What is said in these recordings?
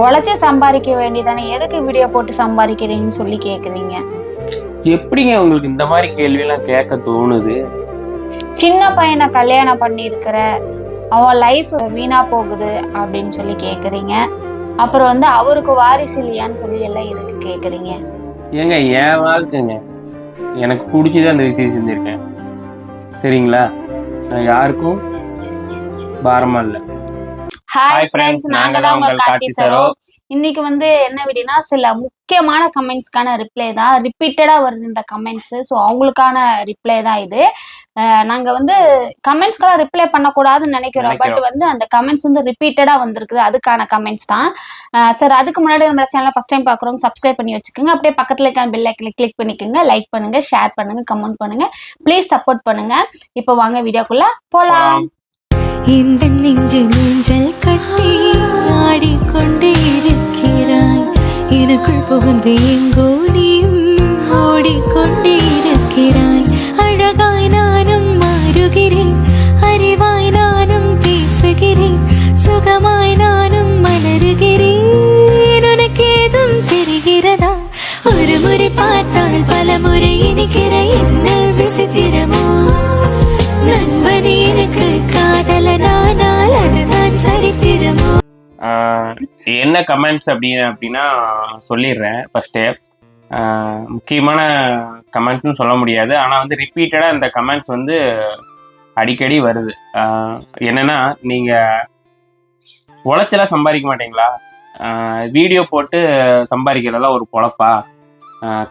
உழைச்சு சம்பாதிக்க வேண்டியதானே? எதுக்கு வீடியோ போட்டு சம்பாதிக்கிறீங்கன்னு சொல்லி கேக்குறீங்க? எப்படிங்க உங்களுக்கு இந்த மாதிரி கேள்வியெல்லாம் கேட்க தோணுது? சின்ன பையனை கல்யாணம் பண்ணியிருக்கிற அவன் லைஃப் வீணா போகுது அப்படின்னு சொல்லி கேக்குறீங்க. அப்புறம் வந்து அவருக்கு வாரிசு இல்லையான்னு சொல்லி எல்லாம் எதுக்கு கேக்குறீங்க? ஏங்க என் வாழ்க்கைங்க. எனக்கு பிடிச்சது அந்த விஷயம் செஞ்சுருக்கேன். சரிங்களா? நான் யாருக்கும் பாரமா இல்லை. ஹாய் ஃப்ரெண்ட்ஸ் நாங்க தான் உங்க கார்த்தி சரோ. இன்னைக்கு வந்து என்ன வீடியோனா சில முக்கியமான கமெண்ட்ஸ்க்கான ரிப்ளை தான் ரிப்பீட்டடா வருது இந்த கமெண்ட்ஸ் ஸோ அவங்களுக்கான ரிப்ளை தான் இது. நாங்க வந்து கமெண்ட்ஸ்க்கெல்லாம் ரிப்ளை பண்ணக்கூடாதுன்னு நினைக்கிறோம். பட். வந்து அந்த கமெண்ட்ஸ் வந்து ரிப்பீட்டடா வந்திருக்குது. அதுக்கான கமெண்ட்ஸ் தான். சார் அதுக்கு முன்னாடி நம்ம சேனலை ஃபர்ஸ்ட் டைம் பார்க்குறவங்க சப்ஸ்கிரைப் பண்ணி வச்சுக்கோங்க. அப்படியே பக்கத்துல இருக்க பெல் ஐக்கனை கிளிக் பண்ணிக்கோங்க. லைக் பண்ணுங்க ஷேர் பண்ணுங்க கமெண்ட் பண்ணுங்க. ப்ளீஸ் சப்போர்ட் பண்ணுங்க. இப்போ வாங்க வீடியோக்குள்ள போலாம். இந்த நெஞ்சு நெஞ்சல் கட்டி ஆடிக்கொண்டே இருக்கிறாய். எனக்குள் புகுந்து எங்கோ நீயும் ஓடிக்கொண்டே இருக்கிறாய். அழகாய் நானும் மாறுகிறேன். அறிவாய் நானும் பேசுகிறேன். சுகமாய் நானும் மலருகிறேன். உனக்கு ஏதும் தெரிகிறதா? ஒரு முறை பார்த்தால் பல முறை இனிக்கிற என்ன? அதுதான் சரித்திரமோ என்ன கமெண்ட்ஸ் அப்படின்னு அப்படின்னா சொல்லிடுறேன். ஃபஸ்ட்டு முக்கியமான கமெண்ட்ஸ்னு சொல்ல முடியாது. ஆனால் வந்து ரிப்பீட்டடாக இந்த கமெண்ட்ஸ் வந்து அடிக்கடி வருது. என்னென்னா என்னன்னா நீங்கள் உழைச்சலாம் சம்பாதிக்க மாட்டீங்களா? வீடியோ போட்டு சம்பாதிக்கிறதெல்லாம் ஒரு பொழப்பா?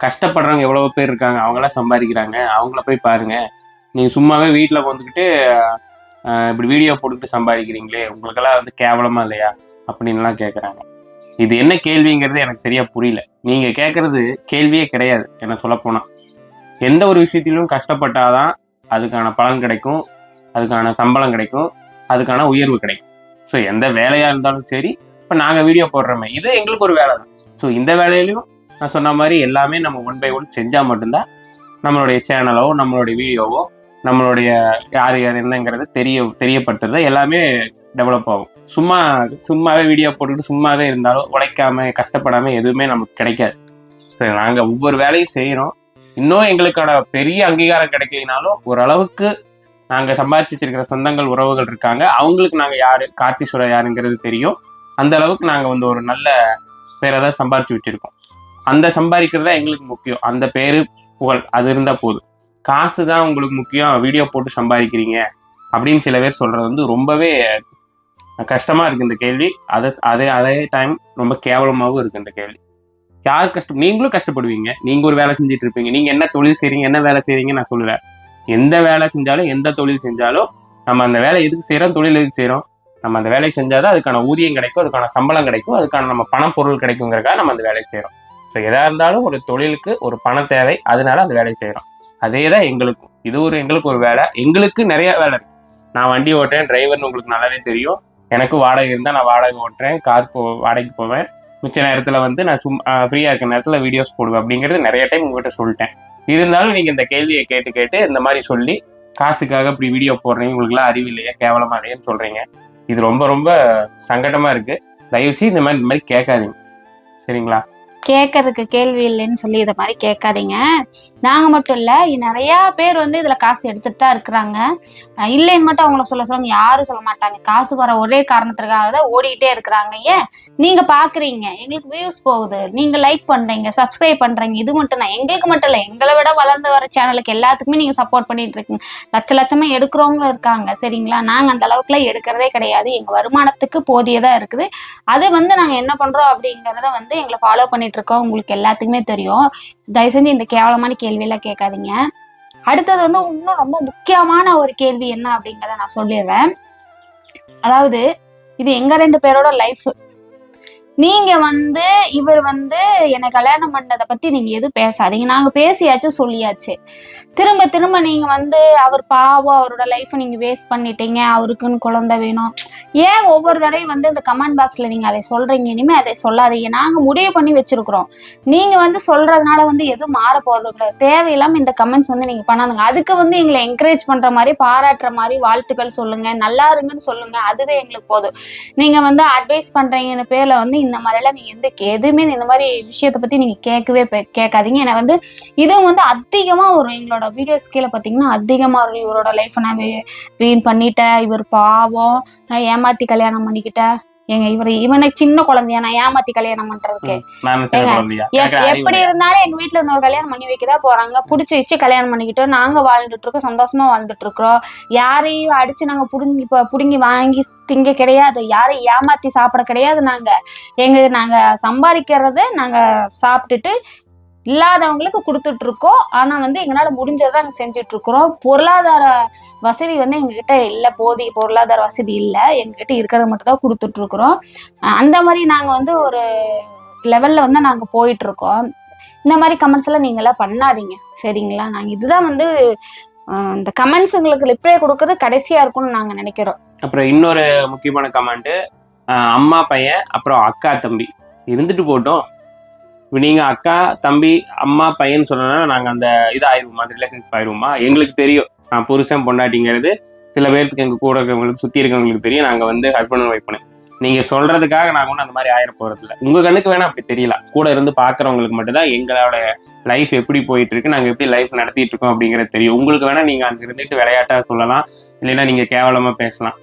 கஷ்டப்படுறவங்க எவ்வளோ பேர் இருக்காங்க அவங்களாம் சம்பாதிக்கிறாங்க. அவங்கள போய் பாருங்க. நீங்கள் சும்மாவே வீட்டில் வந்துக்கிட்டு இப்படி வீடியோ போட்டுக்கிட்டு சம்பாதிக்கிறீங்களே உங்களுக்கெல்லாம் வந்து கேவலமா இல்லையா? அப்படின்லாம் கேட்குறாங்க இது என்ன கேள்விங்கிறது எனக்கு சரியா புரியல. நீங்க கேட்கறது கேள்வியே கிடையாது என்ன சொல்லப்போனா. எந்த ஒரு விஷயத்திலும் கஷ்டப்பட்டாதான் அதுக்கான பலன் கிடைக்கும் அதுக்கான சம்பளம் கிடைக்கும் அதுக்கான உயர்வு கிடைக்கும். ஸோ எந்த வேலையாக இருந்தாலும் சரி இப்போ நாங்கள் வீடியோ போடுறோமே இது எங்களுக்கு ஒரு வேலை தான் ஸோ இந்த வேலையிலையும் நான் சொன்ன மாதிரி எல்லாமே நம்ம ஒன் பை ஒன் செஞ்சால் மட்டும்தான் நம்மளுடைய சேனலோ நம்மளுடைய வீடியோவோ நம்மளுடைய யார் யார் என்னங்கிறத தெரிய தெரியப்படுத்துறது எல்லாமே டெவலப் ஆகும். சும்மா சும்மாவே வீடியோ போட்டுக்கிட்டு சும்மாவே இருந்தாலும் உழைக்காம கஷ்டப்படாம எதுவுமே நமக்கு கிடைக்காது. சரி நாங்கள் ஒவ்வொரு வேலையும் செய்கிறோம் இன்னும் எங்களுக்கான பெரிய அங்கீகாரம் கிடைக்கலினாலும் ஓரளவுக்கு நாங்கள் சம்பாதிச்சிருக்கிற சொந்தங்கள் உறவுகள் இருக்காங்க. அவங்களுக்கு நாங்கள் யார் கார்த்தீஸ்வரர் யாருங்கிறது தெரியும். அந்த அளவுக்கு நாங்கள் வந்து ஒரு நல்ல பேரை தான் சம்பாரிச்சு வச்சுருக்கோம். அந்த சம்பாதிக்கிறது தான் எங்களுக்கு முக்கியம். அந்த பேரு புகழ். அது இருந்தால் போதும். காசு தான் உங்களுக்கு முக்கியம் வீடியோ போட்டு சம்பாதிக்கிறீங்க அப்படின்னு சில பேர் சொல்கிறது வந்து ரொம்பவே கஷ்டமாக இருக்கு இந்த கேள்வி. அதை அதே அதே டைம் ரொம்ப கேவலமாகவும் இருக்கு இந்த கேள்வி. யார் கஷ்டம் நீங்களும் கஷ்டப்படுவீங்க. நீங்கள் ஒரு வேலை செஞ்சுட்டு இருப்பீங்க. நீங்கள் என்ன தொழில் செய்கிறீங்க என்ன வேலை செய்கிறீங்க நான் சொல்லுவேன் எந்த வேலை செஞ்சாலும் எந்த தொழில் செஞ்சாலும் நம்ம அந்த வேலை எதுக்கு செய்கிறோம் தொழில் எதுக்கு செய்கிறோம் நம்ம அந்த வேலையை செஞ்சாதான் அதுக்கான ஊதியம் கிடைக்கும் அதுக்கான சம்பளம் கிடைக்கும் அதுக்கான நம்ம பணம் பொருள் கிடைக்குங்கிறக்காக நம்ம அந்த வேலையை செய்கிறோம் ஸோ எதாக இருந்தாலும் ஒரு தொழிலுக்கு ஒரு பண தேவை அதனால அந்த வேலையை செய்கிறோம் அதே தான் எங்களுக்கும். இது ஒரு எங்களுக்கு ஒரு வேலை. எங்களுக்கு நிறைய வேலை இருக்கு. நான் வண்டி ஓட்டுறேன் டிரைவர்னு உங்களுக்கு நல்லாவே தெரியும். எனக்கு வாடகை இருந்தால் நான் வாடகை ஓட்டுறேன் கார் போ வாடகைக்கு போவேன். மிச்ச நேரத்தில் வந்து நான் சும் ஃப்ரீயாக இருக்க நேரத்தில் வீடியோஸ் போடுவேன் அப்படிங்கிறது நிறைய டைம் உங்கள்கிட்ட சொல்லிட்டேன். இருந்தாலும் நீங்கள் இந்த கேள்வியை கேட்டு கேட்டு இந்த மாதிரி சொல்லி காசுக்காக இப்படி வீடியோ போடுறீங்க உங்களுக்குலாம் அறிவு இல்லையா? கேவலமாக இல்லையான்னு சொல்கிறீங்க இது ரொம்ப ரொம்ப சங்கடமாக இருக்குது தயவுசெய்து இந்த மாதிரி இந்த மாதிரி கேட்காதீங்க. சரிங்களா? கேட்கறதுக்கு கேள்வி இல்லைன்னு சொல்லி இதை மாதிரி கேட்காதீங்க நாங்கள் மட்டும் இல்லை நிறைய பேர் வந்து இதில் காசு எடுத்துட்டு தான் இருக்கிறாங்க. இல்லைன்னு மட்டும் அவங்கள சொல்ல சொல்லுங்க யாரும் சொல்ல மாட்டாங்க. காசு வர ஒரே காரணத்துக்காக தான் ஓடிக்கிட்டே இருக்கிறாங்க. ஏன்? நீங்கள் பார்க்குறீங்க எங்களுக்கு வியூஸ் போகுது. நீங்கள் லைக் பண்ணுறீங்க சப்ஸ்கிரைப் பண்ணுறீங்க இது மட்டும் தான். எங்களுக்கு மட்டும் இல்லை எங்களை விட வளர்ந்து வர சேனலுக்கு எல்லாத்துக்குமே நீங்கள் சப்போர்ட் பண்ணிட்டு இருக்கீங்க. லட்ச லட்சமாக எடுக்கிறவங்க இருக்காங்க சரிங்களா? நாங்கள் அந்த அளவுக்குலாம் எடுக்கிறதே கிடையாது. எங்கள் வருமானத்துக்கு போதியதாக இருக்குது. அது வந்து நாங்கள் என்ன பண்ணுறோம் அப்படிங்கிறத வந்து எங்களை ஃபாலோ பண்ணிட்டு இருக்கோம் உங்களுக்கு எல்லாத்துக்குமே தெரியும். தயவு செஞ்சு இந்த கேவலமான கேள்வியெல்லாம் கேட்காதீங்க. அடுத்தது வந்து இன்னும் ரொம்ப முக்கியமான ஒரு கேள்வி என்ன அப்படிங்கிறத நான் சொல்லிடுறேன். அதாவது இது எங்க ரெண்டு பேரோட லைஃப் நீங்க வந்து இவர் வந்து என்னை கல்யாணம் பண்ணதை பத்தி நீங்க எதுவும் பேசாதீங்க. நாங்க பேசியாச்சு சொல்லியாச்சு. திரும்ப திரும்ப நீங்க வந்து அவர் பாவம் அவரோட லைஃப்பை நீங்க வேஸ்ட் பண்ணிட்டீங்க. அவருக்குன்னு குழந்தை வேணும். ஏன் ஒவ்வொரு தடவையும் வந்து இந்த கமெண்ட் பாக்ஸில் நீங்கள் அதை சொல்கிறீங்க இனிமேல் அதை சொல்லாதீங்க. நாங்கள் முடிவு பண்ணி வச்சிருக்கிறோம். நீங்கள் வந்து சொல்கிறதுனால வந்து எதுவும் மாற போறது கிடையாது இந்த கமெண்ட்ஸ் வந்து நீங்கள் பண்ணாதுங்க. அதுக்கு வந்து எங்களை என்கரேஜ் பண்ணுற மாதிரி பாராட்டுற மாதிரி வாழ்த்துக்கள் சொல்லுங்கள் நல்லா இருங்கன்னு சொல்லுங்கள் அதுவே எங்களுக்கு போதும். நீங்கள் வந்து அட்வைஸ் பண்ணுறீங்கன்னு பேரில் வந்து இந்த மாதிரிலாம் நீங்கள் எந்த எதுவுமே இந்த மாதிரி விஷயத்த பற்றி நீங்கள் கேட்கவே பே- கேட்காதீங்க. ஏன்னா வந்து இதுவும் வந்து அதிகமாக வரும் எங்களோட வீடியோஸ் கீழே பார்த்தீங்கன்னா அதிகமாக வரும் இவரோட லைஃப் நான் வீண் பண்ணிட்டேன். இவர் பாவம். ஏன் ஏமாத்தி கல்யாணம் பண்ணிக்கிட்டேன் ஏங்க இவர் இவனை சின்ன குழந்தையா? நான் ஏமாத்தி கல்யாணம் பண்றதுக்கு. எப்படி இருந்தாலும் எங்க வீட்ல இன்னொரு கல்யாணம் பண்ணி வைக்கதா போறாங்க. புடிச்சு வச்சு கல்யாணம் பண்ணிக்கிட்டு நாங்க வாழ்ந்துட்டு இருக்கோம் சந்தோஷமா வாழ்ந்துட்டு இருக்கிறோம். யாரையும் அடிச்சு நாங்க புடுங்கி புடுங்கி வாங்கி திங்க கிடையாது. யாரையும் ஏமாத்தி சாப்பிட கிடையாது நாங்க. எங்க நாங்க சம்பாதிக்கிறத நாங்க சாப்பிட்டுட்டு இல்லாதவங்களுக்கு கொடுத்துட்டு இருக்கோம் ஆனா வந்து எங்களால முடிஞ்சதை நாங்கள் செஞ்சுட்டு இருக்கிறோம் பொருளாதார வசதி வந்து எங்ககிட்ட இல்லை. போதிய பொருளாதார வசதி இல்லை. எங்ககிட்ட இருக்கிறத மட்டும் தான் கொடுத்துட்டு இருக்கிறோம் அந்த மாதிரி நாங்க வந்து ஒரு லெவல்ல வந்து நாங்க போயிட்டு இருக்கோம் இந்த மாதிரி கமெண்ட்ஸ் எல்லாம் நீங்க எல்லாம் பண்ணாதீங்க. சரிங்களா? நாங்க இதுதான் வந்து இந்த கமெண்ட்ஸுங்களுக்கு ரிப்ளை கொடுக்கறது கடைசியா இருக்கும்னு நாங்க நினைக்கிறோம். அப்புறம் இன்னொரு முக்கியமான கமெண்ட் அம்மா பையன் அப்புறம் அக்கா தம்பி. இருந்துட்டு போட்டோம். இப்ப நீங்க அக்கா தம்பி அம்மா பையன் சொன்னா நாங்க அந்த இது ஆயிடுவோமா ரிலேஷன்ஷிப் ஆயிடுவோமா எங்களுக்கு தெரியும். நான் புருஷன் பொண்டாட்டிங்கிறது சில பேர்த்துக்கு எங்க கூட இருக்கிறவங்களுக்கு சுத்தி இருக்கிறவங்களுக்கு தெரியும். நாங்க வந்து ஹஸ்பண்ட் ஒய்ஃப் பண்ணேன் நீங்க சொல்றதுக்காக நாங்க ஒன்றும் அந்த மாதிரி ஆயிர போறது உங்கள் உங்க கண்ணுக்கு வேணா அப்படி தெரியல கூட இருந்து பாக்குறவங்களுக்கு மட்டும்தான் எங்களோட லைஃப் எப்படி போயிட்டு இருக்கு நாங்க எப்படி லைஃப் நடத்திட்டு இருக்கோம் அப்படிங்கிறது தெரியும். உங்களுக்கு வேணா நீங்க அங்க இருந்துட்டு விளையாட்டா சொல்லலாம். இல்லைன்னா நீங்க கேவலமா பேசலாம்.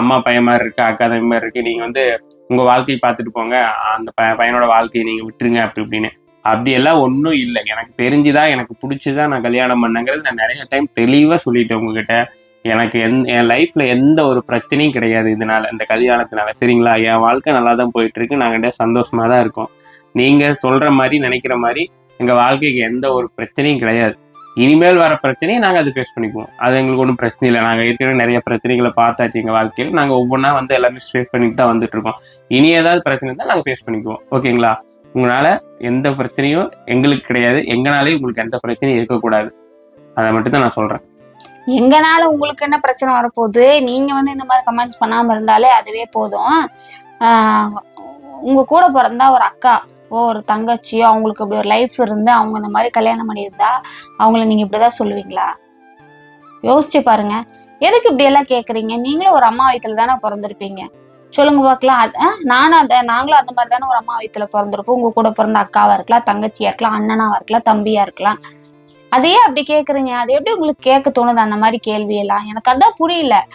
அம்மா பையன் மாதிரி இருக்கு அக்கா தம்பி மாதிரி இருக்கு நீங்க வந்து உங்க வாழ்க்கையை பார்த்துட்டு போங்க. அந்த ப- பையனோட வாழ்க்கையை நீங்க விட்டுருங்க அப்படி இப்படின்னு. அப்படி எல்லாம் ஒன்றும் இல்லை. எனக்கு தெரிஞ்சுதான் எனக்கு பிடிச்சிதான் நான் கல்யாணம் பண்ணேங்கிறது நான் நிறைய டைம் தெளிவாக சொல்லிட்டேன் உங்ககிட்ட. எனக்கு எந் என் லைஃப்ல எந்த ஒரு பிரச்சனையும் கிடையாது இதனால இந்த கல்யாணத்தினால. சரிங்களா? என் வாழ்க்கை நல்லா தான் போயிட்டு இருக்கு நாங்கள் சந்தோஷமா தான் இருக்கோம். நீங்க சொல்ற மாதிரி நினைக்கிற மாதிரி எங்க வாழ்க்கைக்கு எந்த ஒரு பிரச்சனையும் கிடையாது. இனிமேல் வர பிரச்சனையை நாங்கள் அது ஃபேஸ் பண்ணிக்குவோம். அது எங்களுக்கு ஒன்றும் பிரச்சனை இல்லை. நாங்கள் ஏற்கனவே நிறைய பிரச்சனைகளை பார்த்தாச்சு எங்கள் வாழ்க்கையில். நாங்கள் ஒவ்வொன்றா வந்து எல்லாமே ஃபேஸ் பண்ணிட்டு தான் வந்துட்டு இருக்கோம். இனி ஏதாவது பிரச்சனை இருந்தால் நாங்கள் ஃபேஸ் பண்ணிக்குவோம். ஓகேங்களா? உங்களால எந்த பிரச்சனையும் எங்களுக்கு கிடையாது. எங்கனாலே உங்களுக்கு எந்த பிரச்சனையும் இருக்கக்கூடாது. அதை மட்டும் தான் நான் சொல்றேன். எங்கனால உங்களுக்கு என்ன பிரச்சனை வரப்போகுது? நீங்க வந்து இந்த மாதிரி கமெண்ட்ஸ் பண்ணாம இருந்தாலே அதுவே போதும். ஆஹ் உங்க கூட பிறந்தா ஒரு அக்கா. ஒரு தங்கச்சியோ அவங்களுக்கு இப்படி ஒரு லைஃப் இருந்து அவங்க இந்த மாதிரி கல்யாணம் பண்ணியிருந்தா அவங்கள இப்படி தான் சொல்லுவீங்களா? யோசிச்சு பாருங்க. எதுக்கு இப்படி எல்லாம் நீங்களும் ஒரு அம்மா வயிற்றுல தானே பிறந்திருப்பீங்க. சொல்லுங்க பார்க்கலாம். அது ஆ, நானும் அந்த நாங்களும் அந்த மாதிரி தானே ஒரு அம்மா வயிற்றுல பிறந்திருப்போம். உங்க கூட பிறந்த அக்காவாக இருக்கலாம் தங்கச்சியாக இருக்கலாம் அண்ணனாக இருக்கலாம் தம்பியாக இருக்கலாம். அதையே அப்படி கேட்குறீங்க அது எப்படி உங்களுக்கு கேட்க தோணுது? அந்த மாதிரி கேள்வி எல்லாம் எனக்கு அதான் புரியல.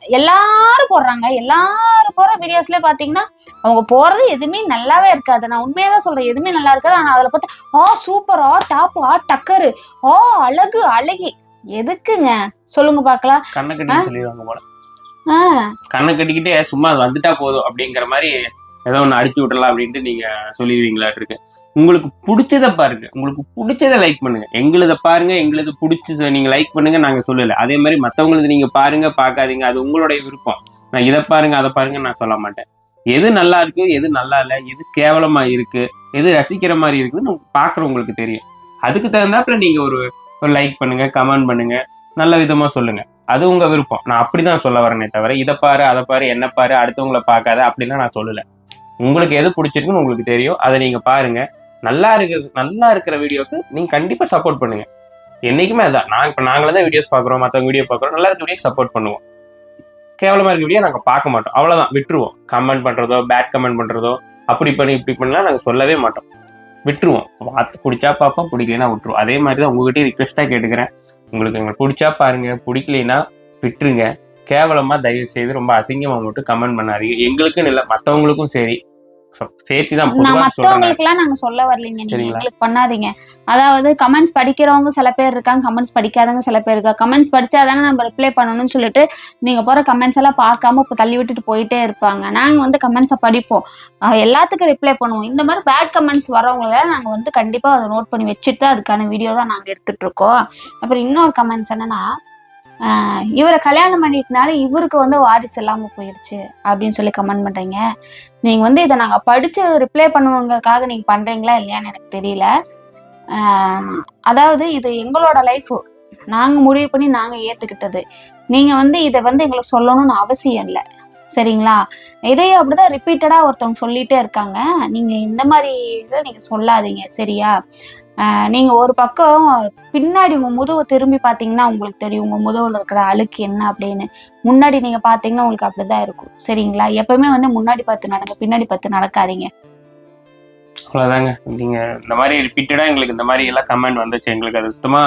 எல்லாரும் போடுறாங்க. எல்லாரும் போற வீடியோஸ்ல பாத்தீங்கன்னா அவங்க போறது எதுவுமே நல்லாவே இருக்காது. நான் உண்மையா தான் சொல்றேன் எதுவுமே நல்லா இருக்காது. ஆனா அதுல பார்த்தா ஆ சூப்பர் ஆ டாப் ஆ டக்கரு. ஆ அழகு அழகி. எதுக்குங்க? சொல்லுங்க பார்க்கலாம் கண்ணை சொல்லிடுவாங்க போல. கண்ணை கட்டிக்கிட்டே சும்மா அது வந்துட்டா போதும் அப்படிங்கிற மாதிரி ஏதோ ஒன்று அடிச்சு விட்டுறலாம் அப்படின்ட்டு நீங்க சொல்லிடுவீங்களா இருக்கு. உங்களுக்கு பிடிச்சத பாருங்க. உங்களுக்கு பிடிச்சத லைக் பண்ணுங்க. எங்களுத பாருங்க எங்களுது பிடிச்ச நீங்க லைக் பண்ணுங்க நாங்க சொல்லல. அதே மாதிரி மத்தவங்களுது நீங்க பாருங்க பார்க்காதீங்க அது உங்களுடைய விருப்பம். நான் இதை பாருங்க அதை பாருங்க நான் சொல்ல மாட்டேன். எது நல்லா இருக்கு எது நல்லா இல்லை எது கேவலமா இருக்கு எது ரசிக்கிற மாதிரி இருக்குதுன்னு பாக்குறவங்களுக்கு தெரியும். அதுக்கு தகுந்தாப்புல நீங்க ஒரு ஒரு லைக் பண்ணுங்க கமெண்ட் பண்ணுங்க நல்ல விதமா சொல்லுங்க. அது உங்க விருப்பம். நான் அப்படிதான் சொல்ல வரேனே தவிர இதை பாரு அதை பாரு என்ன பாரு அடுத்தவங்களை பார்க்காத அப்படிலாம் நான் சொல்லல. உங்களுக்கு எது பிடிச்சிருக்குன்னு உங்களுக்கு தெரியும் அதை நீங்க பாருங்க. நல்லா இருக்கிறது நல்லா இருக்கிற வீடியோக்கு நீங்க கண்டிப்பா சப்போர்ட் பண்ணுங்க. என்னைக்குமே அதான். நான் இப்ப நாங்களே தான் வீடியோஸ் பாக்குறோம் மத்தவங்க வீடியோ பாக்குறோம் நல்லா இருக்க வீடியோ சப்போர்ட் பண்ணுவோம். கேவலமா இருக்க வீடியோ நாங்க பார்க்க மாட்டோம். அவ்வளவுதான். விட்டுருவோம். கமெண்ட் பண்றதோ பேட் கமெண்ட் பண்றதோ அப்படி பண்ணி இப்படி பண்ணலாம் நாங்க சொல்லவே மாட்டோம். விட்டுருவோம். பார்த்து பிடிச்சா பார்ப்போம் பிடிக்கலைன்னா விட்டுருவோம். அதே மாதிரி தான் உங்ககிட்டயும் ரிக்வெஸ்டா கேட்டுக்கிறேன். உங்களுக்கு எங்களுக்கு பிடிச்சா பாருங்க பிடிக்கலைன்னா விட்டுருங்க. கேவலமா தயவு செய்து ரொம்ப அசிங்கமா மட்டும் கமெண்ட் பண்ணாதீங்க. எங்களுக்குன்னு இல்லை மற்றவங்களுக்கும் சரி. சேர்த்து தான் நான் பொதுவா சொல்றேன். மத்தவங்களுக்கு எல்லாம் நாங்க சொல்ல வரலைங்க. நீங்க? எங்களுக்கு பண்ணாதீங்க. அதாவது கமெண்ட்ஸ் படிக்கிறவங்க சில பேர் இருக்காங்க கமெண்ட்ஸ் படிக்காதவங்க சில பேர் இருக்கா கமெண்ட்ஸ் படிச்சாதானே நம்ம ரிப்ளை பண்ணணும்னு சொல்லிட்டு நீங்க போற கமெண்ட்ஸ் எல்லாம் பார்க்காம இப்போ தள்ளி விட்டுட்டு போயிட்டே இருப்பாங்க. நாங்க வந்து கமெண்ட்ஸை படிப்போம். எல்லாத்துக்கும் ரிப்ளை பண்ணுவோம். இந்த மாதிரி பேட் கமெண்ட்ஸ் வரவங்கள நாங்க வந்து கண்டிப்பா அதை நோட் பண்ணி வச்சுட்டு அதுக்கான வீடியோ தான் நாங்க எடுத்துட்டு இருக்கோம். அப்புறம் இன்னொரு கமெண்ட்ஸ் என்னன்னா இவரை கல்யாணம் பண்ணிட்டனால இவருக்கு வந்து வாரிசு இல்லாம போயிருச்சு அப்படின்னு சொல்லி கமெண்ட் பண்றீங்க. நீங்க வந்து இதை நாங்க படிச்சு ரிப்ளை பண்ணணுங்கிறதுக்காக நீங்க பண்றீங்களா இல்லையான்னு எனக்கு தெரியல. அதாவது இது எங்களோட லைஃப் நாங்க முடிவு பண்ணி நாங்க ஏத்துக்கிட்டது. நீங்க வந்து இதை வந்து எங்களுக்கு சொல்லணும்னு அவசியம் இல்லை. சரிங்களா? இதையே அப்படிதான் ரிப்பீட்டடா ஒருத்தவங்க சொல்லிட்டே இருக்காங்க. நீங்க இந்த மாதிரி இதை நீங்க சொல்லாதீங்க. சரியா? நீங்கள் நீங்க ஒரு பக்கம் பின்னாடி உங்க முதுவை திரும்பி பாத்தீங்கன்னா உங்களுக்கு தெரியும். உங்க முதுவில் இருக்கிற அழுக்கு என்ன அப்படின்னு. முன்னாடி நீங்க பாத்தீங்கன்னா உங்களுக்கு அப்படிதான் இருக்கும். சரிங்களா? எப்பவுமே வந்து முன்னாடி பார்த்து நடங்க பின்னாடி பார்த்து நடக்காதீங்க. அவ்வளோதாங்க நீங்க இந்த மாதிரி ரிப்பீட்டடா எங்களுக்கு இந்த மாதிரி எல்லாம் கமெண்ட் வந்துச்சு. எங்களுக்கு அது சுத்தமா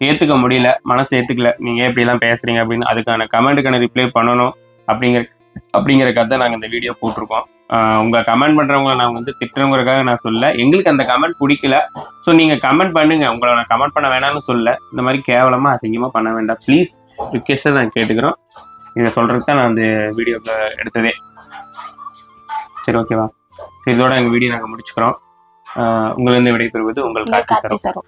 ஏத்துக்க முடியல. மனசு ஏத்துக்கல. நீங்க எப்படிலாம் பேசுகிறீங்க எல்லாம் பேசுறீங்க அப்படின்னு. அதுக்கான கமெண்ட்டுக்கான ரிப்ளை பண்ணணும் அப்படிங்கிற அப்படிங்கிறக்காக தான் நாங்கள் இந்த வீடியோ போட்டிருக்கோம். ஆஹ் உங்க கமெண்ட் பண்றவங்கள நான் வந்து திட்டுறவங்களுக்காக நான் சொல்ல எங்களுக்கு அந்த கமெண்ட் பிடிக்கல. ஸோ நீங்க கமெண்ட் பண்ணுங்க. உங்களை நான் கமெண்ட் பண்ண வேணாம்னு சொல்ல இந்த மாதிரி கேவலமா அதிகமாக பண்ண வேண்டாம். ப்ளீஸ் ரிக்வெஸ்ட்டை நான் கேட்டுக்கிறோம். இதை சொல்றதுக்கு தான் நான் அந்த வீடியோ எடுத்ததே. சரி ஓகேவா சரி இதோட எங்கள் வீடியோ நாங்கள் முடிச்சுக்கிறோம். உங்களிருந்து விடைபெறுவது உங்கள் உங்களுக்கு கார்த்தி சரம்.